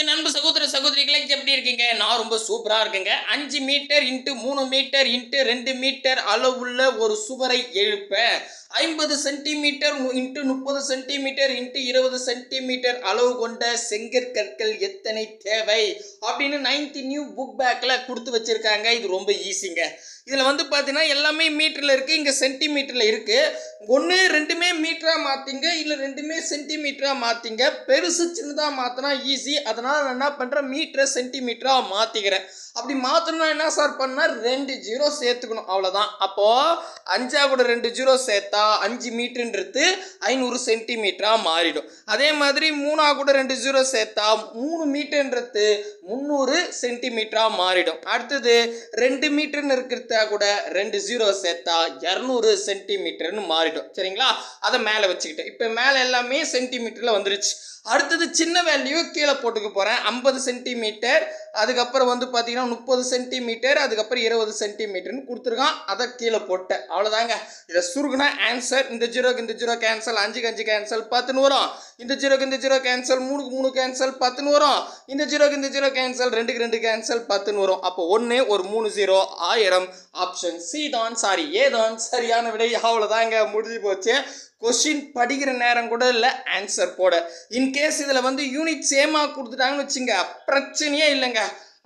என் நண்பு சகோதர சகோதரிகளை எப்படி இருக்கீங்க? நான் ரொம்ப சூப்பரா இருக்குங்க. அஞ்சு மீட்டர் இன்ட்டு மூணு மீட்டர் இன்ட்டு ரெண்டு மீட்டர் அளவுள்ள ஒரு சுவரை எழுப்ப ஐம்பது சென்டிமீட்டர் இன்ட்டு முப்பது சென்டிமீட்டர் இன்ட்டு இருபது சென்டிமீட்டர் அளவு கொண்ட செங்கற்கற்கள் எத்தனை தேவை? அப்படின்னு நைன்த் நியூ புக் பேக்கில் கொடுத்து வச்சிருக்காங்க. இது ரொம்ப ஈஸிங்க. இதில் வந்து பார்த்தீங்கன்னா எல்லாமே மீட்டரில் இருக்குது இங்கே சென்டிமீட்டரில் இருக்குது ஒன்று ரெண்டுமே மீட்டராக மாற்றிங்க இல்லை ரெண்டுமே சென்டிமீட்டராக மாற்றிங்க பெருசு சின்னதாக மாற்றினா ஈஸி அதனால் நான் என்ன பண்ணுறேன் மீட்டரை சென்டிமீட்டராக மாற்றிக்கிறேன் அப்படி மாற்றணும்னா என்ன சார் பண்ணால் ரெண்டு ஜீரோ சேர்த்துக்கணும். அவ்வளோதான் அப்போது அஞ்சா கூட ரெண்டு ஜீரோ சேர்த்தா அஞ்சு மீட்டருன்றது ஐநூறு சென்டிமீட்டராக மாறிடும். அதே மாதிரி மூணா கூட ரெண்டு ஜீரோ சேர்த்தா மூணு மீட்டர்ன்றது முந்நூறு சென்டிமீட்டராக மாறிடும். அடுத்தது ரெண்டு மீட்டர்னு இருக்கிறது கூட ரெண்டு ஜீரோ சேர்த்தா இரநூறு சென்டிமீட்டர்னு மாறிடும். சரிங்களா? அதை மேலே வச்சுக்கிட்டேன். இப்போ மேலே எல்லாமே சென்டிமீட்டரில் வந்துருச்சு. அடுத்தது சின்ன வேல்யூ கீழே போட்டுக்க போகிறேன் ஐம்பது சென்டிமீட்டர் அதுக்கப்புறம் வந்து பார்த்தீங்கன்னா முப்பது சென்டிமீட்டர் அதுக்கப்புறம் இருபது சென்டிமீட்டர்னு கொடுத்துருக்கான். அதை கீழே போட்டேன். அவ்வளோதாங்க இதை சுருகுனா ஆன்சர் இந்த ஜீரோக்கு இந்த ஜீரோ கேன்சல் அஞ்சுக்கு அஞ்சு கேன்சல் பத்துன்னு வரும். இந்த ஜீரோக்கு இந்த ஜீரோ கேன்சல் மூணுக்கு மூணு கேன்சல் பத்துன்னு வரும். இந்த ஜீரோக்கு இந்த ஜீரோ கேன்சல் ரெண்டுக்கு ரெண்டு கேன்சல் பத்துன்னு வரும். அப்போ ஒன்று ஒரு மூணு ஜீரோ ஆயிரம். ஆப்ஷன் சி தான். சாரி ஏ தான். சரியான விடை. அவ்வளோதாங்க முடிஞ்சு போச்சு. கொஷின் படிக்கிற நேரம் கூட இல்லை ஆன்சர் போட. இன்கேஸ் இதில் வந்து யூனிட் சேமாக கொடுத்துட்டாங்கன்னு வச்சுங்க பிரச்சனையே இல்லைங்க.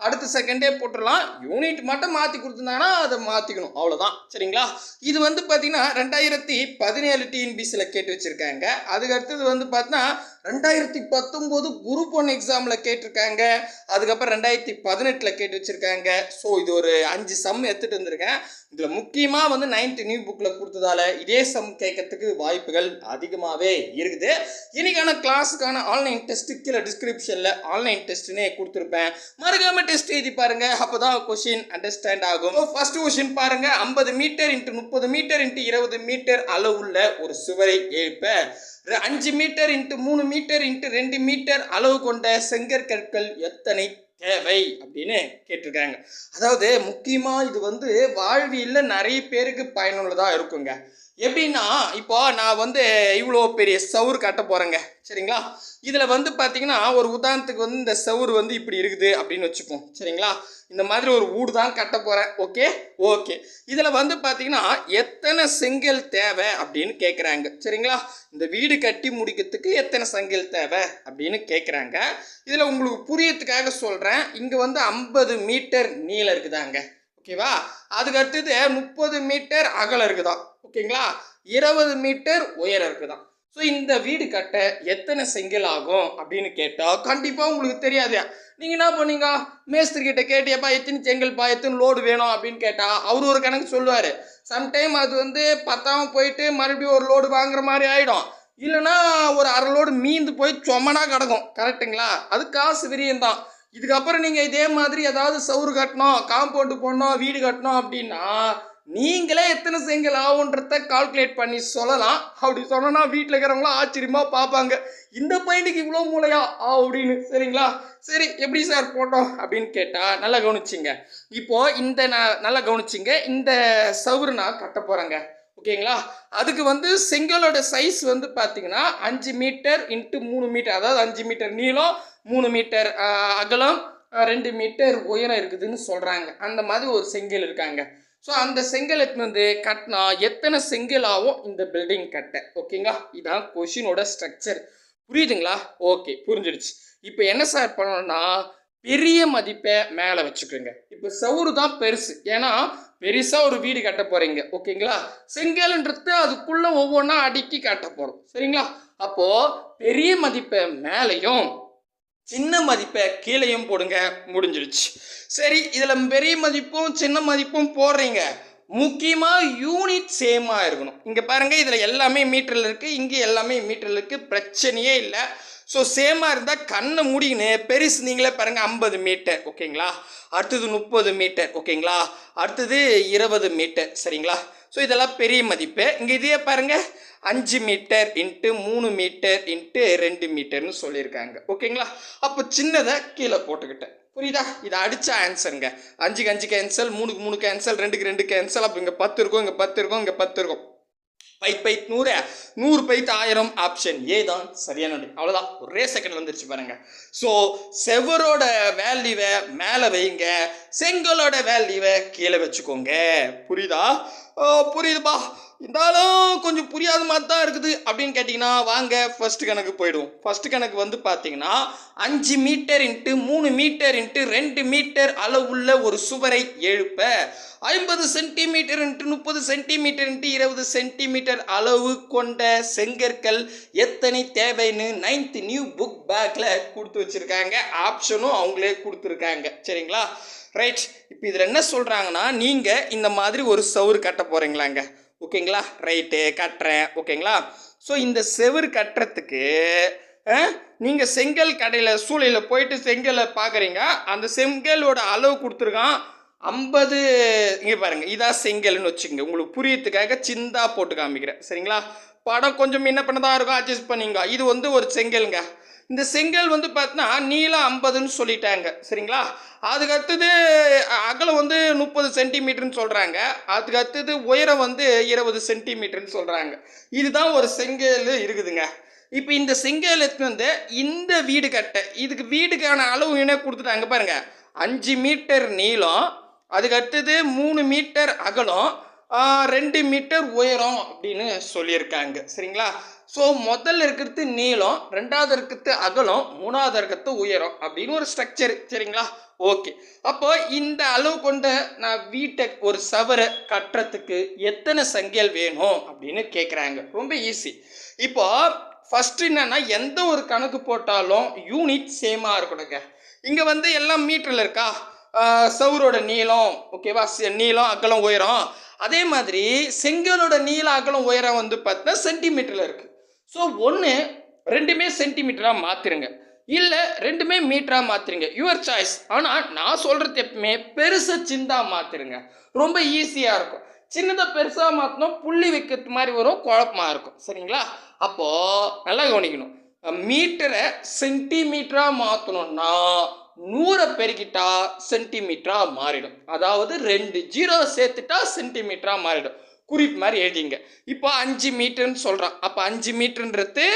அடுத்த செகண்டே போட்டுடலாம். யூனிட் மட்டும் மாற்றி கொடுத்துருந்தாங்கன்னா அதை மாற்றிக்கணும் அவ்வளோதான் சரிங்களா? இது வந்து பார்த்தீங்கன்னா ரெண்டாயிரத்தி பதினேழு டிஎன்பிசியில் கேட்டு வச்சுருக்காங்க. அதுக்கு அடுத்தது வந்து பார்த்தீங்கன்னா ரெண்டாயிரத்தி பத்தொம்போது குரூப் ஒன் எக்ஸாமில் கேட்டிருக்காங்க. அதுக்கப்புறம் ரெண்டாயிரத்தி பதினெட்டில் கேட்டு வச்சுருக்காங்க. ஸோ இது ஒரு அஞ்சு சம் எடுத்துகிட்டு வந்திருக்கேன். இதில் முக்கியமாக வந்து நைன்த் நியூ புக்கில் கொடுத்ததால இதே சம் கேட்கறதுக்கு வாய்ப்புகள் அதிகமாகவே இருக்குது. இன்னைக்கான கிளாஸுக்கான ஆன்லைன் டெஸ்ட்டு கீழே டிஸ்கிரிப்ஷனில் ஆன்லைன் டெஸ்ட்டுனே கொடுத்துருப்பேன். மறக்காமல் டெஸ்ட் எழுதி பாருங்கள் அப்போ தான் கொஷின் அண்டர்ஸ்டாண்ட் ஆகும் ஃபர்ஸ்ட் கொஷின் பாருங்கள் ஐம்பது மீட்டர் இன்ட்டு முப்பது மீட்டர் இன்ட்டு இருபது மீட்டர் அளவுள்ள ஒரு சுவரை எழுப்ப அஞ்சு மீட்டர் இன்ட்டு மூணு மீட்டர் இன்ட்டு ரெண்டு மீட்டர் அளவு கொண்ட செங்கற்கற்கள் எத்தனை தேவை அப்படின்னு கேட்டிருக்காங்க. அதாவது முக்கியமாக இது வந்து வாழ்வியலில் நிறைய பேருக்கு பயனுள்ளதாக இருக்குங்க. எப்படின்னா இப்போ நான் வந்து இவ்வளோ பெரிய சவுறு கட்ட போகிறேங்க சரிங்களா? இதில் வந்து பார்த்தீங்கன்னா ஒரு உதாரணத்துக்கு வந்து இந்த சவுறு வந்து இப்படி இருக்குது அப்படின்னு வச்சுப்போம். சரிங்களா? இந்த மாதிரி ஒரு வீடு தான் கட்ட போகிறேன் ஓகே? ஓகே. இதில் வந்து பார்த்தீங்கன்னா எத்தனை செங்கல் தேவை அப்படின்னு கேட்குறாங்க சரிங்களா? இந்த வீடு கட்டி முடிக்கிறதுக்கு எத்தனை செங்கல் தேவை அப்படின்னு கேட்குறாங்க இதில் உங்களுக்கு புரியத்துக்காக சொல்கிறேன் இங்கே வந்து ஐம்பது மீட்டர் நீளம் இருக்குதாங்க. ஓகேவா? அதுக்கு அடுத்தது முப்பது மீட்டர் அகலம் இருக்குதான் ஓகேங்களா? இருபது மீட்டர் உயரம் இருக்குதான். ஸோ இந்த வீடு கட்ட எத்தனை செங்கல் ஆகும் அப்படின்னு கேட்டால் கண்டிப்பாக உங்களுக்கு தெரியாது. நீங்கள் என்ன பண்ணீங்க? மேஸ்திரி கிட்ட கேட்டியப்பா எத்தனை செங்கல்ப்பா எத்தனை லோடு வேணும்? அப்படின்னு கேட்டால் அவர் ஒரு கணக்கு சொல்லுவார். சம்டைம் அது வந்து பத்தாம போயிட்டு மறுபடியும் ஒரு லோடு வாங்குற மாதிரி ஆகிடும் இல்லைன்னா ஒரு அரை லோடு மீந்து போய் சொமனா கிடக்கும். கரெக்ட்டுங்களா அது காசு விரியம் தான். இதுக்கப்புறம் நீங்கள் இதே மாதிரி ஏதாவது சவுறு கட்டணும் காம்பவுண்டு போடணும் வீடு கட்டணும் அப்படின்னா நீங்களே எத்தனை செங்கல் ஆகுன்றத கால்குலேட் பண்ணி சொல்லலாம். அப்படி சொன்னோன்னா வீட்டில் இருக்கிறவங்களாம் ஆச்சரியமாக பார்ப்பாங்க. இந்த பையனுக்கு இவ்வளோ மூளையா? அப்படின்னு. சரிங்களா? சரி எப்படி சார் போட்டோம்? அப்படின்னு கேட்டால் நல்லா கவனிச்சிங்க. இப்போது இந்த நான் நல்லா கவனிச்சிங்க. இந்த சவுறு நான் கட்ட போகிறேங்க ஓகேங்களா? அதுக்கு வந்து செங்கலோட சைஸ் வந்து பார்த்தீங்கன்னா அஞ்சு மீட்டர் இன்ட்டு மூணு மீட்டர். அதாவது அஞ்சு மீட்டர் நீளம் மூணு மீட்டர் அகலம் ரெண்டு மீட்டர் உயரம் இருக்குதுன்னு சொல்கிறாங்க அந்த மாதிரி ஒரு செங்கல் இருக்காங்க. ஸோ அந்த செங்கல் எடுத்துன்னு வந்து கட்டினா எத்தனை செங்கல் ஆகும் இந்த பில்டிங் கட்ட. ஓகேங்களா இதான் கொஷினோட ஸ்ட்ரக்சர் புரியுதுங்களா? ஓகே புரிஞ்சிடுச்சு இப்போ என்ன சார் பண்ணணும்னா பெரிய மதிப்பை மேலே வச்சுக்கோங்க. இப்போ சவுறு தான் பெருசு. ஏன்னா பெருசாக ஒரு வீடு கட்ட போகிறீங்க ஓகேங்களா செங்கல்ன்றது அதுக்குள்ளே ஒவ்வொன்றா அடுக்கி கட்ட போகிறோம் சரிங்களா? அப்போது பெரிய மதிப்பை மேலேயும் சின்ன மதிப்பை கீழேயும் போடுங்க முடிஞ்சிடுச்சு சரி இதில் பெரிய மதிப்பும் சின்ன மதிப்பும் போடுறீங்க. முக்கியமாக யூனிட் சேமாக இருக்கணும். இங்கே பாருங்கள் இதில் எல்லாமே மீட்டரில் இருக்குது இங்கே எல்லாமே மீட்டரில் இருக்குது பிரச்சனையே இல்லை. ஸோ சேமாக இருந்தால் கண்ணை முடிக்கின்னு பெருசு நீங்களே பாருங்கள் ஐம்பது மீட்டர் ஓகேங்களா அடுத்தது முப்பது மீட்டர் ஓகேங்களா அடுத்தது இருபது மீட்டர் சரிங்களா? ஸோ இதெல்லாம் பெரிய மதிப்பு. இங்கே இதே பாருங்கள் அஞ்சு மீட்டர் இன்ட்டு மூணு மீட்டர் இன்ட்டு ரெண்டு மீட்டர்னு சொல்லியிருக்காங்க. ஓகேங்களா? அப்போ சின்னதை கீழே போட்டுக்கிட்டேன். புரியுதா? இதை அடித்த ஆன்சருங்க அஞ்சுக்கு அஞ்சு கேன்சல் மூணுக்கு மூணு கேன்சல் ரெண்டுக்கு ரெண்டு கேன்சல் அப்போ இங்கே பத்து இருக்கும் இங்கே பத்து இருக்கும் இங்கே பத்து இருக்கும். பைத் பைத் நூறு. நூறு பைத் ஆயிரம் ஆப்ஷன் ஏ தான் சரியான அவ்வளோதான் ஒரே செகண்ட் வந்துருச்சு பாருங்க. ஸோ செவரோட வேல்யூவை மேலே வைங்க. செங்கலோட வேல்யூவை கீழே வச்சுக்கோங்க. புரியுதா? ஓ, புரியுதுப்பா. இருந்தாலும் கொஞ்சம் புரியாத மாதிரி தான் இருக்குது அப்படின்னு கேட்டிங்கன்னா வாங்க ஃபர்ஸ்ட் கணக்கு போயிடுவோம். ஃபர்ஸ்ட் கணக்கு வந்து பார்த்தீங்கன்னா அஞ்சு மீட்டர் இன்ட்டு மூணு மீட்டர் இன்ட்டு ரெண்டு மீட்டர் அளவுள்ள ஒரு சுவரை எழுப்ப ஐம்பது சென்டிமீட்டர் இன்ட்டு முப்பது சென்டிமீட்டர் இன்ட்டு இருபது சென்டிமீட்டர் அளவு கொண்ட செங்கற்கள் எத்தனை தேவைன்னு நைன்த் நியூ புக் பேக்கில் கொடுத்து வச்சுருக்காங்க. ஆப்ஷனும் அவங்களே கொடுத்துருக்காங்க. சரிங்களா? ரைட் இப்போ இதில் என்ன சொல்கிறாங்கன்னா நீங்கள் இந்த மாதிரி ஒரு சவுறு கட்ட போகிறீங்களாங்க ஓகேங்களா ரைட்டு கட்டுறேன். ஓகேங்களா ஸோ இந்த செவுரு கட்டுறதுக்கு நீங்கள் செங்கல் கடையில் சூளையில் போயிட்டு செங்கலை பார்க்குறீங்க அந்த செங்கலோட அளவு கொடுத்துருக்கான். ஐம்பது இங்கே பாருங்கள் இதான் செங்கல்னு வச்சுக்கோங்க. உங்களுக்கு புரியத்துக்காக சிந்தா போட்டு காமிக்கிறேன். சரிங்களா? படம் கொஞ்சம் என்ன பண்ணதான் இருக்கும். அட்ஜஸ்ட் பண்ணிங்க இது வந்து ஒரு செங்கல்ங்க. இந்த செங்கல் வந்து பார்த்தீங்கன்னா நீளம் ஐம்பதுன்னு சொல்லிட்டாங்க. சரிங்களா? அதுக்கு அடுத்தது அகலம் வந்து முப்பது சென்டிமீட்டர்னு சொல்கிறாங்க அதுக்கு அடுத்தது உயரம் வந்து இருபது சென்டிமீட்டர்னு சொல்கிறாங்க இதுதான் ஒரு செங்கல் இருக்குதுங்க. இப்போ இந்த செங்கல் வந்து இந்த வீடு கட்ட இதுக்கு வீடுக்கான அளவு என்ன கொடுத்துட்டாங்க பாருங்க. அஞ்சு மீட்டர் நீளம் அதுக்கு அடுத்தது மூணு மீட்டர் அகலம் ரெண்டு மீட்டர் உயரம் அப்படின்னு சொல்லியிருக்காங்க. சரிங்களா? ஸோ முதல்ல இருக்கிறது நீளம் ரெண்டாவது இருக்கிறது அகலம் மூணாவது இருக்கிறது உயரம் அப்படின்னு ஒரு ஸ்ட்ரக்சர் சரிங்களா? ஓகே அப்போ இந்த அளவு கொண்ட நான் வீட்டை ஒரு சவரை கட்டுறதுக்கு எத்தனை சங்கியல் வேணும் அப்படின்னு கேட்குறாங்க ரொம்ப ஈஸி இப்போ ஃபஸ்ட்டு என்னென்னா எந்த ஒரு கணக்கு போட்டாலும் யூனிட் சேமாக இருக்கணுங்க. இங்கே வந்து எல்லாம் மீட்டரில் இருக்கா? சவுரோட நீளம் ஓகேவா நீளம் அகலம் உயரம். அதே மாதிரி செங்கலோட நீளம் அகலம் உயரம் வந்து பார்த்தீங்கன்னா சென்டிமீட்டரில் இருக்குது ஸோ ஒன்று ரெண்டுமே சென்டிமீட்டராக மாற்றிருங்க இல்லை ரெண்டுமே மீட்டராக மாற்றிருங்க யுவர் சாய்ஸ் ஆனால் நான் சொல்கிறது எப்பவுமே பெருசை சிந்தாக மாற்றிருங்க ரொம்ப ஈஸியாக இருக்கும். சின்னதை பெருசாக மாற்றினோம் புள்ளி வைக்கிறது மாதிரி வரும் குழப்பமாக இருக்கும். சரிங்களா? அப்போது நல்லா கவனிக்கணும். மீட்டரை சென்டிமீட்டராக மாற்றணும்னா நூறை பெருக்கிட்டா சென்டிமீட்டராக மாறிடும். அதாவது ரெண்டு ஜீரோ சேர்த்துட்டா சென்டிமீட்டராக மாறிடும். குறிப்பு மாதிரி எழுதிங்க. இப்போ அஞ்சு மீட்டர்னு சொல்கிறான் அப்போ அஞ்சு மீட்டர்ன்றது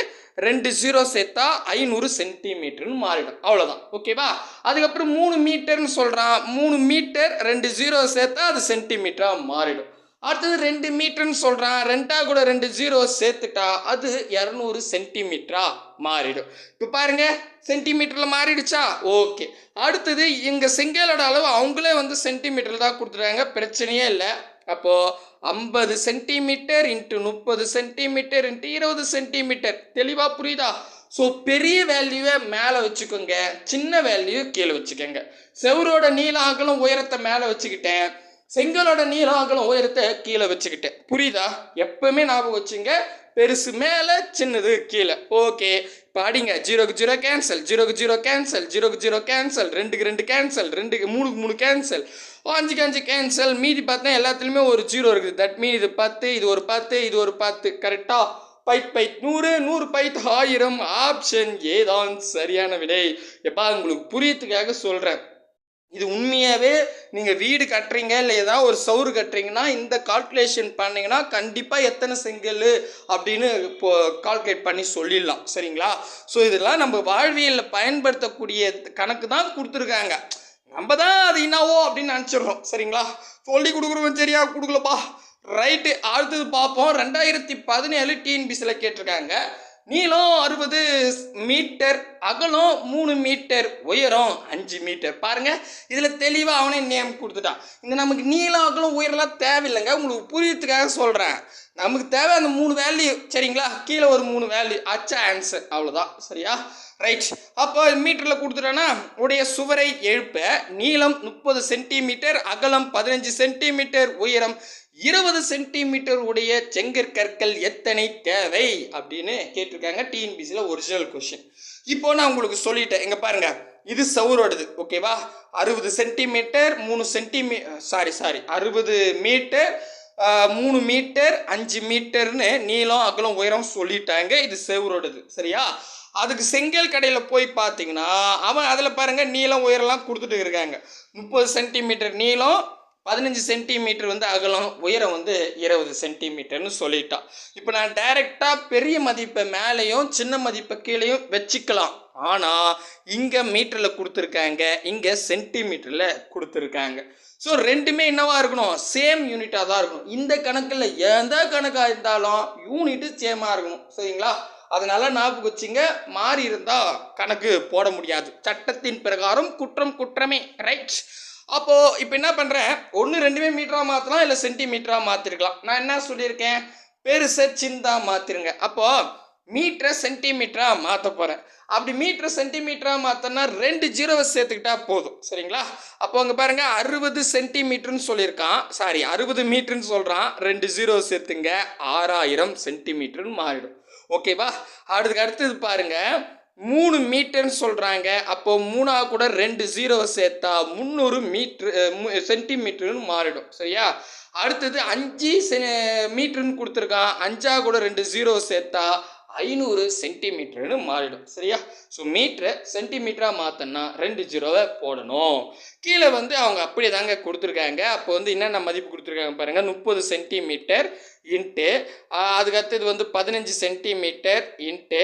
ரெண்டு ஜீரோ சேர்த்தா ஐநூறு சென்டிமீட்டர்னு மாறிடும். அவ்வளோதான் ஓகேவா அதுக்கப்புறம் மூணு மீட்டர்னு சொல்கிறான் மூணு மீட்டர் ரெண்டு ஜீரோ சேர்த்தா அது சென்டிமீட்டராக மாறிடும். அடுத்தது ரெண்டு மீட்டர்னு சொல்கிறான் ரெண்டாக கூட ரெண்டு ஜீரோ சேர்த்துட்டா அது இரநூறு சென்டிமீட்டராக மாறிடும். இப்போ பாருங்க சென்டிமீட்டரில் மாறிடுச்சா? ஓகே அடுத்தது இங்கே செங்கலோட அளவு அவங்களே வந்து சென்டிமீட்டரில் தான் கொடுத்துட்டாங்க. பிரச்சனையே இல்லை. அப்போது ஐம்பது சென்டிமீட்டர் இன்ட்டு முப்பது சென்டிமீட்டர் இன்ட்டு இருபது சென்டிமீட்டர். தெளிவாக புரியுதா? ஸோ பெரிய வேல்யூவை மேலே வச்சுக்கோங்க. சின்ன வேல்யூ கீழே வச்சுக்கோங்க. செவரோட நீள அகலம் உயரத்தை மேலே வச்சுக்கிட்டேன். செங்கலோட நீள அகலம் உயரத்தை கீழே வச்சுக்கிட்டேன். புரியுதா? எப்பவுமே ஞாபகம் வச்சுங்க. பெருசு மேலே சின்னது கீழே. ஓகே பாடிங்க. ஜீரோக்கு ஜீரோ கேன்சல் ஜீரோக்கு ஜீரோ கேன்சல் ஜீரோக்கு ஜீரோ கேன்சல் ரெண்டுக்கு ரெண்டு கேன்சல் ரெண்டுக்கு மூணுக்கு மூணு கேன்சல் அஞ்சுக்கு அஞ்சு கேன்சல் மீதி பார்த்தா எல்லாத்துலேயுமே ஒரு ஜீரோ இருக்குது. தட் மீன் இது பத்து இது ஒரு பத்து இது ஒரு பத்து. கரெக்டாக பைத் பைத். நூறு நூறு பைத் ஆயிரம். ஆப்ஷன் ஏதான் சரியான விடை. எப்பா உங்களுக்கு புரியத்துக்காக சொல்கிறேன் இது உண்மையாகவே நீங்கள் வீடு கட்டுறீங்க இல்லை ஏதாவது ஒரு சவுறு கட்டுறீங்கன்னா இந்த கால்குலேஷன் பண்ணிங்கன்னா கண்டிப்பாக எத்தனை செங்கல் அப்படின்னு இப்போ கால்குலேட் பண்ணி சொல்லிடலாம். சரிங்களா? ஸோ இதெல்லாம் நம்ம வாழ்வியலில் பயன்படுத்தக்கூடிய கணக்கு தான் கொடுத்துருக்காங்க. நம்ம தான் அது என்னவோ அப்படின்னு நினச்சிடுறோம். சரிங்களா? சொல்லி கொடுக்குறவன் சரியா கொடுக்கலப்பா. ரைட்டு அடுத்தது பார்ப்போம். ரெண்டாயிரத்தி பதினேழு டிஎன்பிசியில் கேட்டிருக்காங்க. நீளம் அறுபது மீட்டர் அகலம் மூணு மீட்டர் உயரம் அஞ்சு மீட்டர். பாருங்க இதில் தெளிவாக அவனே நேம் கொடுத்துட்டான். இந்த நமக்கு நீளம் அகலம் உயரம்லாம் தேவையில்லைங்க. உங்களுக்கு புரியறதுக்காக சொல்கிறேன் நமக்கு தேவை அந்த மூணு வேல்யூ சரிங்களா? கீழே ஒரு மூணு வேல்யூ அச்சா ஆன்சர் அவ்வளோதான் சரியா? ரைட் அப்போ மீட்டரில் கொடுத்துட்டேன்னா உடைய சுவரை எழுப்ப நீளம் முப்பது சென்டிமீட்டர் அகலம் பதினஞ்சு சென்டிமீட்டர் உயரம் இருபது சென்டிமீட்டர் உடைய செங்கற்கற்கள் எத்தனை தேவை? அப்படின்னு கேட்டிருக்காங்க டிஎன்பிசியில் ஒரிஜினல் கொஷின் இப்போ நான் உங்களுக்கு சொல்லிட்டேன். எங்கே பாருங்க. இது சவுரோடது. ஓகேவா அறுபது சென்டிமீட்டர் மூணு சென்டிமீ சாரி சாரி அறுபது மீட்டர் மூணு மீட்டர் அஞ்சு மீட்டர்னு நீளம் அகலம் உயரம் சொல்லிட்டாங்க. இது செவரோடது. சரியா? அதுக்கு செங்கல் கடையில் போய் பார்த்தீங்கன்னா அவன் அதில் பாருங்கள் நீளம் உயரம்லாம் கொடுத்துட்டு இருக்காங்க. முப்பது சென்டிமீட்டர் நீளம் பதினஞ்சு சென்டிமீட்டர் வந்து அகலம் உயரம் வந்து இருபது சென்டிமீட்டர்னு சொல்லிட்டான். இப்போ நான் டைரெக்டாக பெரிய மதிப்பை மேலேயும் சின்ன மதிப்பை கீழேயும் வச்சுக்கலாம். ஆனால் இங்கே மீட்டரில் கொடுத்துருக்காங்க இங்கே சென்டிமீட்டரில் கொடுத்துருக்காங்க. ஸோ ரெண்டுமே என்னவாக இருக்கணும்? சேம் யூனிட்டாக தான் இருக்கணும். இந்த கணக்கில் எந்த கணக்காக இருந்தாலும் யூனிட்டு சேமாக இருக்கணும். சரிங்களா? அதனால ஞாபகம் வச்சுங்க மாறி இருந்தால் கணக்கு போட முடியாது. சட்டத்தின் பிரகாரம் குற்றம் குற்றமே. ரைட் அப்போ இப்போ என்ன பண்ணுறேன் ஒன்று ரெண்டுமே மீட்டராக மாற்றலாம் இல்லை சென்டிமீட்டராக மாற்றிருக்கலாம் நான் என்ன சொல்லியிருக்கேன்? பெருசை சிந்தா மாற்றிருங்க அப்போது மீட்டரை சென்டிமீட்டராக மாற்ற போகிறேன் அப்படி மீட்டரை சென்டிமீட்டராக மாற்றினா ரெண்டு ஜீரோவை சேர்த்துக்கிட்டா போதும். சரிங்களா? அப்போ அங்கே பாருங்கள் அறுபது சென்டிமீட்டர்னு சொல்லியிருக்கான். சாரி அறுபது மீட்டர்னு சொல்கிறான் ரெண்டு ஜீரோ சேர்த்துங்க ஆறாயிரம் சென்டிமீட்டர்னு மாறிடும். ஓகேவா அதுக்கு அடுத்தது பாருங்கள் மூணு மீட்டர்னு சொல்கிறாங்க அப்போ மூணாக கூட ரெண்டு ஜீரோவை சேர்த்தா முந்நூறு மீட்ரு சென்டிமீட்டர்னு மாறிடும். சரியா? அடுத்தது அஞ்சு செ மீட்டர்னு கொடுத்துருக்கான். அஞ்சா கூட ரெண்டு ஜீரோ சேர்த்தா ஐநூறு சென்டிமீட்டர்னு மாறிடும். சரியா? ஸோ மீட்டரை சென்டிமீட்டராக மாற்றினா ரெண்டு ஜீரோவை போடணும். கீழே வந்து அவங்க அப்படியே தாங்க கொடுத்துருக்காங்க. அப்போ வந்து என்னென்ன மதிப்பு கொடுத்துருக்காங்க பாருங்கள் முப்பது சென்டிமீட்டர் இன்ட்டு அதுக்கு அடுத்தது வந்து பதினஞ்சு சென்டிமீட்டர் இன்ட்டு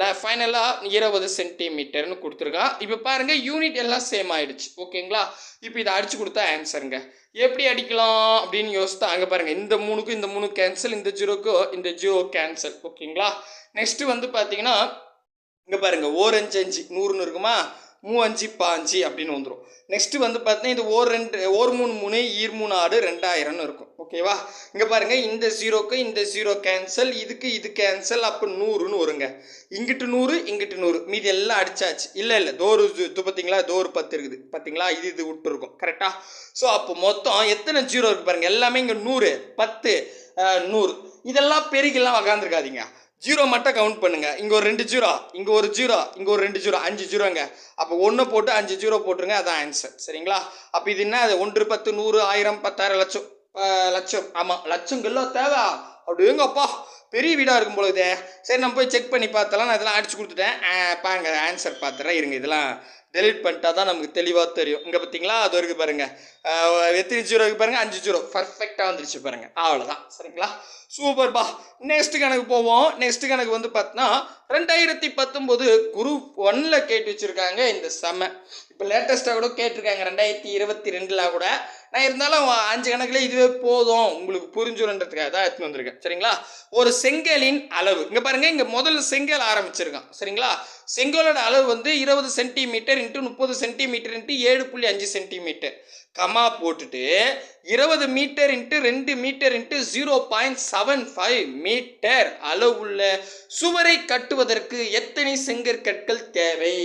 ஃபைனலாக இருபது சென்டிமீட்டர்னு கொடுத்துருக்கான் இப்போ பாருங்கள் யூனிட் எல்லாம் சேம் ஆயிடுச்சு. ஓகேங்களா இப்போ இதை அடிச்சு கொடுத்தா ஆன்சருங்க எப்படி அடிக்கலாம் அப்படின்னு யோசித்தா அங்கே பாருங்கள் இந்த மூணுக்கும் இந்த மூணு கேன்சல் இந்த ஜீரோக்கு இந்த ஜீரோ கேன்சல் ஓகேங்களா நெக்ஸ்ட்டு வந்து பார்த்தீங்கன்னா இங்கே பாருங்கள் ஓரஞ்சு அஞ்சு அஞ்சு நூறுன்னு இருக்குமா? மூ அஞ்சு பாஞ்சு அப்படின்னு வந்துடும் நெக்ஸ்ட்டு வந்து பார்த்தீங்கன்னா இது ஓர் ரெண்டு ஓர் மூணு மூணு ஈர் மூணு ஆடு ரெண்டாயிரம்னு இருக்கும். ஓகேவா இங்கே பாருங்கள் இந்த ஜீரோக்கு இந்த ஜீரோ கேன்சல் இதுக்கு இது கேன்சல் அப்போ நூறுன்னு வருங்க. இங்கிட்டு நூறு இங்கிட்டு நூறு. மீதி எல்லாம் அடிச்சாச்சு. இல்லை இல்லை தோறு இது பார்த்தீங்களா? தோறு பத்து இருக்குது. பார்த்தீங்களா? இது இது விட்டுருக்கும். கரெக்டாக ஸோ அப்போ மொத்தம் எத்தனை ஜீரோ இருக்குது பாருங்கள் எல்லாமே இங்கே நூறு பத்து நூறு. இதெல்லாம் பெருகிலாம் உக்காந்துருக்காதீங்க. ஜீரோ மட்டும் கவுண்ட் பண்ணுங்க. இங்கே ஒரு ரெண்டு ஜீரோ இங்கே ஒரு ஜீரோ இங்கே ஒரு ரெண்டு ஜீரோ அஞ்சு ஜீரோங்க. அப்போ ஒன்று போட்டு அஞ்சு ஜீரோ போட்டுருங்க அதான் ஆன்சர் சரிங்களா? அப்போ இது என்ன? அது ஒன்று பத்து நூறு ஆயிரம் பத்தாயிரம் லட்சம் லட்சம். ஆமாம் லட்சங்கள்லாம் தேவை. அப்படிங்கப்பா பெரிய வீடாக இருக்கும் பொழுதே சரி நம்ம போய் செக் பண்ணி பார்த்தலாம் நான் இதெல்லாம் அடிச்சு கொடுத்துட்டேன். பாருங்க ஆன்சர் பார்த்துறேன். இருங்க இதெல்லாம் டெலிட் பண்ணிட்டா தான் நமக்கு தெளிவாக தெரியும். இங்கே பார்த்தீங்களா அது வரைக்கும் பாருங்கள் எத்தனை ஜீரோ இருக்கு அஞ்சு ஜீரோ பர்ஃபெக்டாக வந்துருச்சு பாருங்கள் அவ்வளோதான் சரிங்களா? சூப்பர்பா நெக்ஸ்ட் கணக்கு போவோம். நெக்ஸ்ட் கணக்கு வந்து பார்த்தீங்கன்னா ரெண்டாயிரத்தி பத்தொம்போது குரூப் ஒன்னில் கேட்டு வச்சுருக்காங்க இந்த செம இப்போ லேட்டஸ்ட்டாக கூட கேட்டிருக்காங்க. ரெண்டாயிரத்தி இருபத்தி ரெண்டில் கூட. நான் இருந்தாலும் அஞ்சு கணக்கில் இதுவே போதும். உங்களுக்கு புரிஞ்சுருன்றதுக்காக தான் எடுத்துன்னு வந்திருக்கேன். சரிங்களா? ஒரு செங்கலின் அளவு. இங்கே பாருங்கள் இங்கே முதல்ல செங்கல் ஆரம்பிச்சிருக்கான். சரிங்களா? செங்கலோட அளவு வந்து இருபது சென்டிமீட்டர் இன்ட்டு முப்பது சென்டிமீட்டர் இன்ட்டு ஏழு புள்ளி அஞ்சு சென்டிமீட்டர். கமா போட்டுட்டு இருபது மீட்டர் இன்ட்டு ரெண்டு metre into zero point seven five metre அளவுள்ள சுவரை கட்டுவதற்கு எத்தனை செங்கற்கற்கள் தேவை?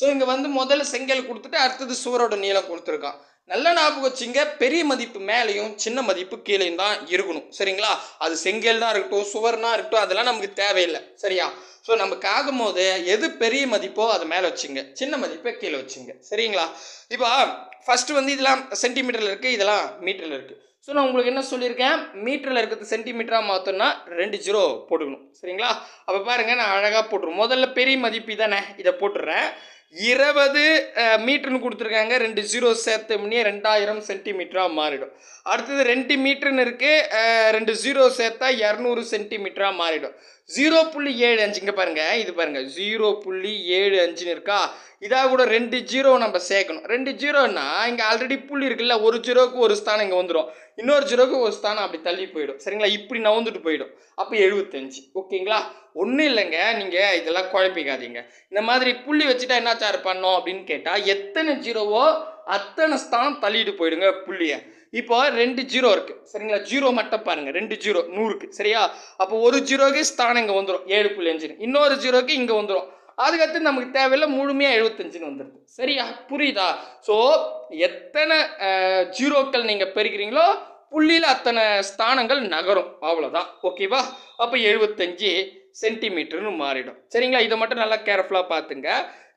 ஸோ இங்கே வந்து முதல்ல செங்கல் கொடுத்துட்டு அடுத்தது சுவரோட நீளம் கொடுத்துருக்கான். நல்ல ஞாபகம் வச்சுங்க. பெரிய மதிப்பு மேலேயும் சின்ன மதிப்பு கீழேயும் தான் இருக்கணும். சரிங்களா? அது செங்கல் தான் இருக்கட்டும் சுவர்னா இருக்கட்டும் அதெல்லாம் நமக்கு தேவையில்லை. சரியா? ஸோ நமக்கு ஆகும்போது எது பெரிய மதிப்போ அதை மேலே வச்சுங்க. சின்ன மதிப்பை கீழே வச்சுங்க. சரிங்களா? இப்போ ஃபஸ்ட்டு வந்து இதெல்லாம் சென்டிமீட்டரில் இருக்குது இதெல்லாம் மீட்டரில் இருக்குது ஸோ நான் உங்களுக்கு என்ன சொல்லியிருக்கேன்? மீட்டரில் இருக்கிறது சென்டிமீட்டராக மாற்றோன்னா ரெண்டு ஜீரோ போட்டுக்கணும். சரிங்களா? அப்போ பாருங்கள் நான் அழகாக போட்டுருவோம். முதல்ல பெரிய மதிப்பு தானே இதை போட்டுடுறேன். இருபது மீட்டர்னு கொடுத்துருக்காங்க. ரெண்டு ஜீரோ சேர்த்தோம்னே ரெண்டாயிரம் சென்டிமீட்டராக மாறிடும். அடுத்தது ரெண்டு மீட்டர்னு இருக்குது ரெண்டு ஜீரோ சேர்த்தா இரநூறு சென்டிமீட்டராக மாறிடும். ஜீரோ புள்ளி ஏழு அஞ்சு. இங்கே பாருங்கள் இது பாருங்கள் ஜீரோ புள்ளி ஏழு அஞ்சுன்னு இருக்கா? இதாக கூட ரெண்டு ஜீரோ நம்ம சேர்க்கணும். ரெண்டு ஜீரோன்னா இங்கே ஆல்ரெடி புள்ளி இருக்குல்ல ஒரு ஜீரோவுக்கு ஒரு ஸ்தானம் இங்கே வந்துடும் இன்னொரு ஜீரோவுக்கு ஒரு ஸ்தானம் அப்படி தள்ளி போயிடும். சரிங்களா? இப்படி நவுந்துட்டு போயிடும். அப்போ எழுபத்தஞ்சு ஓகேங்களா? ஒன்றும் இல்லைங்க நீங்கள் இதெல்லாம் குழப்பிக்காதீங்க. இந்த மாதிரி புள்ளி வச்சுட்டா என்ன சார் பண்ணோம் அப்படின்னு கேட்டால் எத்தனை ஜீரோவோ அத்தனை ஸ்தானம் தள்ளிட்டு போயிடுங்க புள்ளியை. இப்போ ரெண்டு ஜீரோ இருக்குது சரிங்களா? ஜீரோ மட்டும் பாருங்கள் ரெண்டு ஜீரோ நூறுக்கு. சரியா? அப்போ ஒரு ஜீரோக்கு ஸ்தானம் இங்கே வந்துடும் ஏழு புள்ளி அஞ்சுன்னு. இன்னொரு ஜீரோக்கு இங்கே வந்துடும் அதுக்கடுத்து நமக்கு தேவையில்லை முழுமையாக எழுபத்தஞ்சுன்னு வந்துடுது சரியா? புரியுதா? ஸோ எத்தனை ஜீரோக்கள் நீங்கள் பெருக்கிறீங்களோ புள்ளியில் அத்தனை ஸ்தானங்கள் நகரும். அவ்வளோதான் ஓகேவா அப்போ எழுபத்தஞ்சு சென்டிமீட்டர்னு மாறிடும். சரிங்களா? இதை மட்டும் நல்லா கேர்ஃபுல்லாக பார்த்துங்க.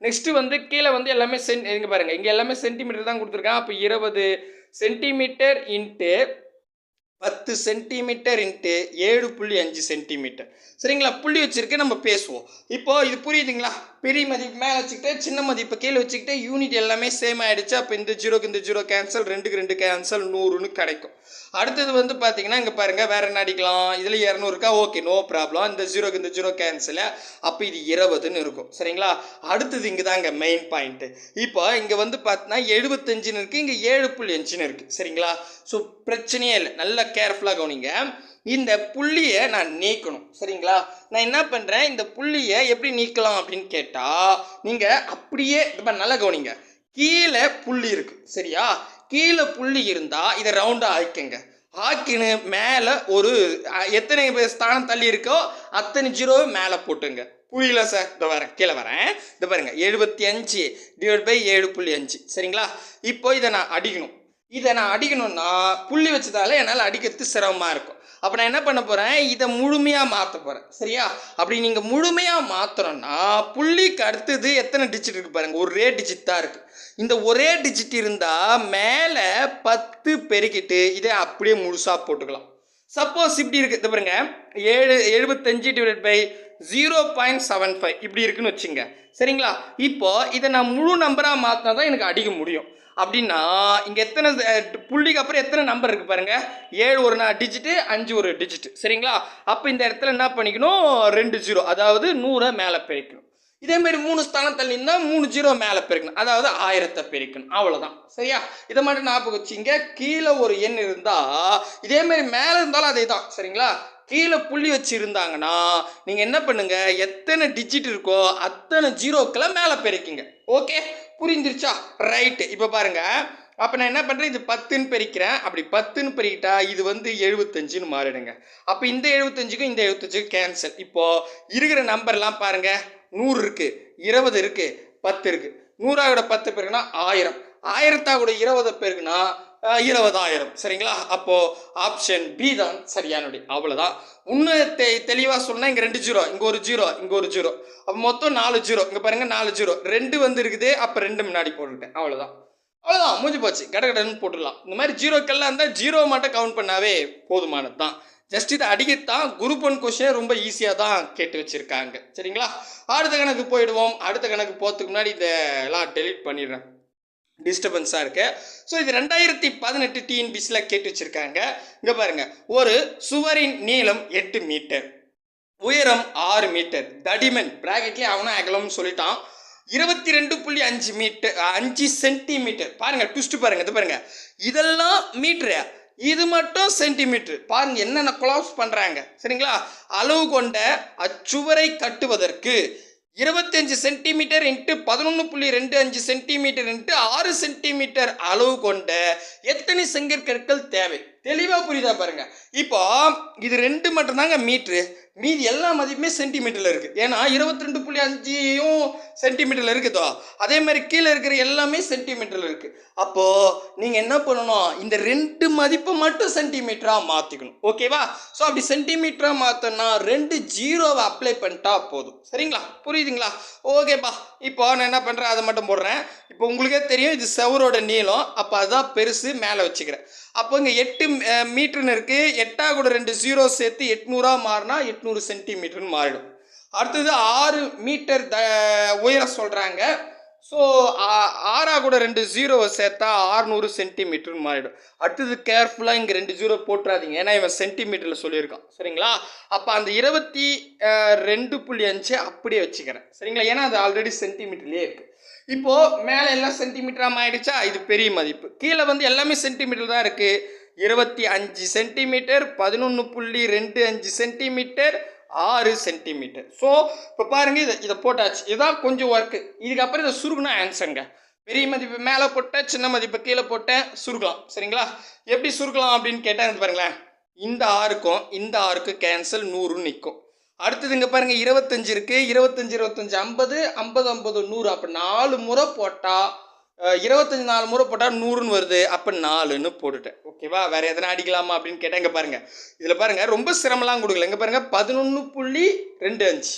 நெக்ஸ்ட்டு வந்து கீழே வந்து எல்லாமே சென் இங்கே பாருங்கள் இங்கே எல்லாமே சென்டிமீட்டர் தான் கொடுத்துருக்கான் அப்போ இருபது சென்டிமீட்டர் இன்ட்டு பத்து சென்டிமீட்டர் இன்ட்டு ஏழு புள்ளி அஞ்சு சென்டிமீட்டர். சரிங்களா? புள்ளி வச்சிருக்கு நம்ம பேசுவோம். இப்போது இது புரியுதுங்களா? பெரிய மதிப்பு மேலே வச்சுக்கிட்டு சின்ன மதிப்பு கீழே வச்சுக்கிட்டு யூனிட் எல்லாமே சேம் ஆகிடுச்சு அப்போ இந்த ஜீரோக்கு இந்த ஜீரோ கேன்சல் ரெண்டுக்கு ரெண்டு கேன்சல் நூறுன்னு கிடைக்கும். அடுத்தது வந்து பார்த்தீங்கன்னா இங்கே பாருங்கள் வேறு என்ன அடிக்கலாம்? இதில் இரநூறுக்கா ஓகே நோ ப்ராப்ளம் இந்த ஜீரோக்கு இந்த ஜீரோ கேன்சல் அப்போ இது இருபதுன்னு இருக்கும். சரிங்களா? அடுத்தது இங்கே தாங்க மெயின் பாயிண்ட்டு இப்போ இங்கே வந்து பார்த்தீங்கன்னா எழுபத்தஞ்சுன்னு இருக்குது இங்கே ஏழு புள்ளி அஞ்சுன்னு இருக்குது சரிங்களா? ஸோ பிரச்சனையே இல்லை. நல்லா கேர்ஃபுல்லாக கவனிங்க. இந்த புள்ளியை நான் நீக்கணும். சரிங்களா? நான் என்ன பண்ணுறேன் இந்த புள்ளியை எப்படி நீக்கலாம் அப்படின்னு கேட்டால் நீங்கள் அப்படியே இப்போ நல்லா கவனிங்க. கீழே புள்ளி இருக்குது சரியா? கீழே புள்ளி இருந்தால் இதை ரவுண்டாக ஆக்கிங்க ஆக்கின்னு மேலே ஒரு எத்தனை ஸ்தானம் தள்ளி இருக்கோ அத்தனை ஜீரோ மேலே போட்டுங்க. புரியல சார் இதோ வரேன் கீழே வரேன். இதை பாருங்க எழுபத்தி அஞ்சு டிவைட் பை ஏழு புள்ளி அஞ்சு. சரிங்களா? இப்போ இதை நான் அடிக்கணும். இதை நான் அடிக்கணும்னா புள்ளி வச்சதால என்னால் அடிக்கிறது சிரமமாக இருக்கும். அப்போ நான் என்ன பண்ண போகிறேன் இதை முழுமையாக மாற்ற போகிறேன் சரியா? அப்படி நீங்கள் முழுமையாக மாற்றுறோன்னா புள்ளிக்கு அடுத்தது எத்தனை டிஜிட் இருக்கு பாருங்க. ஒரே டிஜிட் தான் இருக்குது இந்த ஒரே டிஜிட் இருந்தால் மேலே பத்து பெருக்கிட்டு இதை அப்படியே முழுசாக போட்டுக்கலாம். சப்போஸ் இப்படி இருக்குது இது பாருங்க. ஏழு எழுபத்தஞ்சு divide by zero point seven five இப்படி இருக்குன்னு வச்சுங்க. சரிங்களா? இப்போ இதை நான் முழு நம்பராக மாற்றினா தான் எனக்கு அடிக்க முடியும். அப்படின்னா இங்கே எத்தனை புள்ளிக்கு அப்புறம் எத்தனை நம்பர் இருக்குது பாருங்க. ஏழு ஒரு டிஜிட்டு அஞ்சு ஒரு டிஜிட்டு சரிங்களா? அப்போ இந்த இடத்துல என்ன பண்ணிக்கணும்? ரெண்டு ஜீரோ அதாவது நூறை மேலே பெருக்கணும். இதே மாதிரி மூணு ஸ்தானம் தள்ளி இருந்தால் மூணு ஜீரோ மேலே பெருக்கணும். அதாவது ஆயிரத்தை பெருக்கணும். அவ்வளோதான் சரியா? இதை மட்டும் ஞாபகம் வச்சுங்க. கீழே ஒரு எண் இருந்தால் இதே மாதிரி மேலே இருந்தாலும் அதே தான் சரிங்களா? கீழே புள்ளி வச்சு இருந்தாங்கன்னா நீங்கள் என்ன பண்ணுங்கள் எத்தனை டிஜிட் இருக்கோ அத்தனை ஜீரோக்களை மேலே பெருக்கிங்க. ஓகே புரிஞ்சிருச்சா? ரைட்டு இப்போ பாருங்க. அப்போ நான் என்ன பண்ணுறேன் இது பத்துன்னு பெருக்கிறேன். அப்படி பத்துன்னு பெருக்கிட்டா இது வந்து எழுபத்தஞ்சுன்னு மாறிடுங்க. அப்போ இந்த எழுபத்தஞ்சுக்கும் இந்த எழுபத்தஞ்சுக்கும் கேன்சல் இப்போது இருக்கிற நம்பர்லாம் பாருங்க. நூறு இருக்குது இருபது இருக்குது பத்து இருக்கு. நூறாவோட பத்து பேருக்குன்னா ஆயிரம். ஆயிரத்தாவோட இருபது பேருக்குன்னா இருபதாயிரம். சரிங்களா? அப்போ ஆப்ஷன் பி தான் சரியானது. அவ்வளோதான் இன்னும் தெ தெளிவாக சொன்னால் இங்கே ரெண்டு ஜீரோ இங்கே ஒரு ஜீரோ இங்கே ஒரு ஜீரோ அப்போ மொத்தம் நாலு ஜீரோ இங்கே பாருங்க நாலு ஜீரோ ரெண்டு வந்து இருக்குது அப்போ ரெண்டு முன்னாடி போட்டுக்கிட்டேன் அவ்வளோதான் அவ்வளோதான் முடிஞ்சு போச்சு. கட கடன்னு போட்டுடலாம். இந்த மாதிரி ஜீரோக்கெல்லாம் இருந்தால் ஜீரோ மட்டும் கவுண்ட் பண்ணாவே போதுமானது தான். ஜஸ்ட் இதை அடிக்கத்தான் குரூப் ஒன் கொஷினே ரொம்ப ஈஸியாக தான் கேட்டு வச்சுருக்காங்க. சரிங்களா? அடுத்த கணக்கு போயிடுவோம். அடுத்த கணக்கு போகிறதுக்கு முன்னாடி இதெல்லாம் டெலீட் பண்ணிடுறேன். டிஸ்டர்பன்ஸாக இருக்குது ஸோ இது ரெண்டாயிரத்தி பதினெட்டு டிஎன்பிசியில் கேட்டு வச்சுருக்காங்க. இங்கே பாருங்க. ஒரு சுவரின் நீளம் எட்டு மீட்டர் உயரம் ஆறு மீட்டர். தடிமன் ப்ராக்கெட்லேயே அவனும் அகலம்னு சொல்லிட்டான். இருபத்தி ரெண்டு புள்ளி அஞ்சு மீட்டர் அஞ்சு சென்டிமீட்டர். பாருங்கள் ட்விஸ்ட் பாருங்க இது பாருங்கள் இதெல்லாம் மீட்ரு. இது மட்டும் சென்டிமீட்டர் பாருங்கள் என்னென்ன கொலாப்ஸ் பண்ணுறாங்க சரிங்களா? அளவு கொண்ட அச்சுவரை கட்டுவதற்கு இருபத்தஞ்சு சென்டிமீட்டர் இன்ட்டு பதினொன்று புள்ளி ரெண்டு அஞ்சு சென்டிமீட்டர் இன்ட்டு ஆறு சென்டிமீட்டர் அளவு கொண்ட எத்தனை செங்கற்கற்கள் தேவை? தெளிவாக புரியுதா பாருங்க. இப்போ இது ரெண்டு மட்டும்தாங்க மீட்ரு. மீதி எல்லா மதிப்புமே சென்டிமீட்டரில் இருக்குது ஏன்னா இருபத்தி ரெண்டு புள்ளி அஞ்சையும் சென்டிமீட்டரில் இருக்குதோ? அதே மாதிரி கீழே இருக்கிற எல்லாமே சென்டிமீட்டரில் இருக்குது அப்போது நீங்கள் என்ன பண்ணணும்? இந்த ரெண்டு மதிப்பை மட்டும் சென்டிமீட்டராக மாற்றிக்கணும் ஓகேவா ஸோ அப்படி சென்டிமீட்டராக மாற்றோன்னா ரெண்டு ஜீரோவை அப்ளை பண்ணிட்டா போதும். சரிங்களா? புரியுதுங்களா? ஓகேப்பா இப்போ நான் என்ன பண்ணுறேன் அதை மட்டும் போடுறேன். இப்போ உங்களுக்கே தெரியும் இது செவரோட நீளம். அப்போ அதுதான் பெருசு மேலே வச்சுக்கிறேன். அப்போ இங்கே எட்டு மீட்டர்னு இருக்குது எட்டாக கூட ரெண்டு ஜீரோ சேர்த்து எட்நூறாக மாறினா எட்நூறு சென்டிமீட்டர்னு மாறிடும். அடுத்தது ஆறு மீட்டர் த உயரம் சொல்கிறாங்க ஸோ ஆறாக கூட ரெண்டு ஜீரோவை சேர்த்தா ஆறுநூறு சென்டிமீட்டர்னு மாறிடும். அடுத்தது கேர்ஃபுல்லாக இங்கே ரெண்டு ஜீரோ போட்டுறாதீங்க. ஏன்னா இவன் சென்டிமீட்டரில் சொல்லியிருக்கான். சரிங்களா? அப்போ அந்த இருபத்தி ரெண்டு புள்ளி அஞ்சு அப்படியே வச்சுக்கிறேன். சரிங்களா? ஏன்னா அது ஆல்ரெடி சென்டிமீட்டர்லேயே இருக்குது இப்போது மேலே எல்லாம் சென்டிமீட்டராக மாறிடுச்சா? இது பெரிய மதிப்பு. கீழே வந்து எல்லாமே சென்டிமீட்டர் தான் இருக்குது இருபத்தி அஞ்சு சென்டிமீட்டர் பதினொன்று புள்ளி ரெண்டு அஞ்சு சென்டிமீட்டர் ஆறு சென்டிமீட்டர். ஸோ இப்போ பாருங்கள் இதை இதை போட்டாச்சு. இதான் கொஞ்சம் ஒர்க்கு இதுக்கப்புறம் இதை சுருகுனா ஆன்சருங்க பெரிய மதிப்பு மேலே போட்டேன் சின்ன மதிப்பு கீழே போட்டேன் சுருக்கலாம். சரிங்களா? எப்படி சுருக்கலாம் அப்படின்னு கேட்டால் இருந்து பாருங்களேன். இந்த ஆறுக்கும் இந்த ஆறுக்கும் கேன்சல் நூறுன்னு நிற்கும் அடுத்தது இங்கே பாருங்கள் இருபத்தஞ்சு இருக்குது இருபத்தஞ்சு இருபத்தஞ்சு ஐம்பது ஐம்பது ஐம்பது நூறு. அப்போ நாலு முறை போட்டால் இருபத்தஞ்சி நாலு முறை போட்டால் நூறுன்னு வருது. அப்போ நாலுன்னு போட்டுட்டேன். ஓகேவா வேறு எதனா அடிக்கலாமா அப்படின்னு கேட்டேன் இங்கே பாருங்கள் இதில் பாருங்கள் ரொம்ப சிரமலாம் கொடுக்கல. இங்கே பாருங்கள் பதினொன்று புள்ளி ரெண்டு அஞ்சு.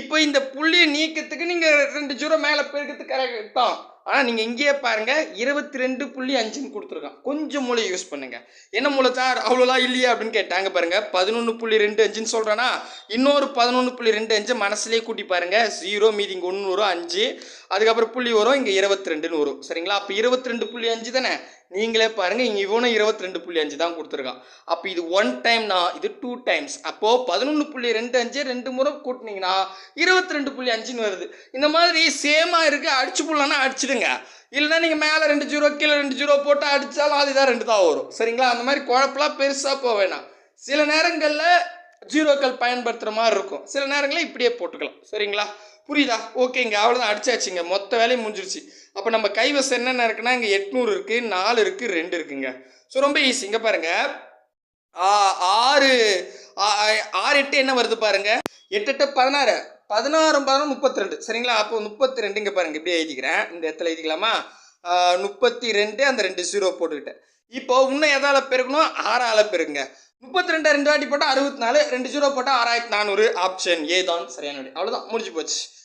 இப்போ இந்த புள்ளியை நீக்கத்துக்கு நீங்கள் ரெண்டு ஜீரோ மேலே பெருக்கிறதுக்கு கரெக்ட் தான். ஆனால் நீங்கள் இங்கேயே பாருங்கள் இருபத்தி ரெண்டு புள்ளி அஞ்சுன்னு கொடுத்துருக்கான். கொஞ்சம் மூளை யூஸ் பண்ணுங்கள் என்ன மூளை சார்? அவ்வளோலாம் இல்லையா? அப்படின்னு கேட்டாங்க பாருங்கள் பதினொன்று புள்ளி ரெண்டு அஞ்சுன்னு சொல்கிறேன்னா இன்னொரு பதினொன்று புள்ளி ரெண்டு அஞ்சு மனசுலேயே கூட்டி பாருங்கள் ஜீரோ மீதிங்க ஒன்று அஞ்சு. அதுக்கப்புறம் புள்ளி வரும் இங்கே இருபத்தி ரெண்டுன்னு வரும். சரிங்களா? அப்போ இருபத்தி ரெண்டு புள்ளி அஞ்சு தானே? நீங்களே பாருங்கள் இங்கே இவனும் இருபத்தி ரெண்டு புள்ளி அஞ்சு தான் கொடுத்துருக்கான். அப்போ இது ஒன் டைம்னா இது டூ டைம்ஸ் அப்போது பதினொன்று புள்ளி ரெண்டு அஞ்சு ரெண்டு முறை கூட்டினீங்கன்னா இருபத்தி ரெண்டு புள்ளி அஞ்சுன்னு வருது. இந்த மாதிரி சேமாக இருக்குது அடிச்சு போடலான்னா அடிச்சிடுங்க. இல்லைன்னா நீங்கள் மேலே ரெண்டு ஜீரோ கீழே ரெண்டு ஜீரோ போட்டு அடித்தாலும் அதுதான் ரெண்டு தான் வரும். சரிங்களா? அந்த மாதிரி குழப்பெல்லாம் பெருசாக போக வேணாம். சில நேரங்களில் ஜீரோக்கள் பயன்படுத்துகிற மாதிரி இருக்கும். சில நேரங்களில் இப்படியே போட்டுக்கலாம். சரிங்களா? புரியுதா? ஓகேங்க அவ்வளோதான் அடிச்சாச்சுங்க. மொத்த வேலையும் முடிஞ்சிருச்சு. அப்போ நம்ம கைவசம் என்னென்ன இருக்குன்னா இங்கே எட்நூறு இருக்குது நாலு இருக்குது ரெண்டு இருக்குங்க. ஸோ ரொம்ப ஈஸி இங்கே பாருங்கள் ஆறு ஆறு எட்டு என்ன வருது பாருங்க? எட்டு எட்டு பதினாறு. பதினாறு பதினாறு முப்பத்தி ரெண்டு சரிங்களா? அப்போ முப்பத்தி ரெண்டு இங்கே பாருங்க. இப்படியே எழுதிக்கிறேன். இந்த இடத்துல எழுதிக்கலாமா? முப்பத்தி ரெண்டு அந்த ரெண்டு ஜீரோ போட்டுக்கிட்டேன். இப்போ இன்னும் எதால பெருக்கணும் ஆறால பெருக்குங்க முப்பத்தி ரெண்டு ரெண்டு வாட்டி போட்டால் அறுபத்தி நாலு ரெண்டு ஜீரோ போட்டால் ஆறாயிரத்தி நானூறு ஆப்ஷன் ஏ தான். சரியான அவ்வளோதான் முடிஞ்சு போச்சு.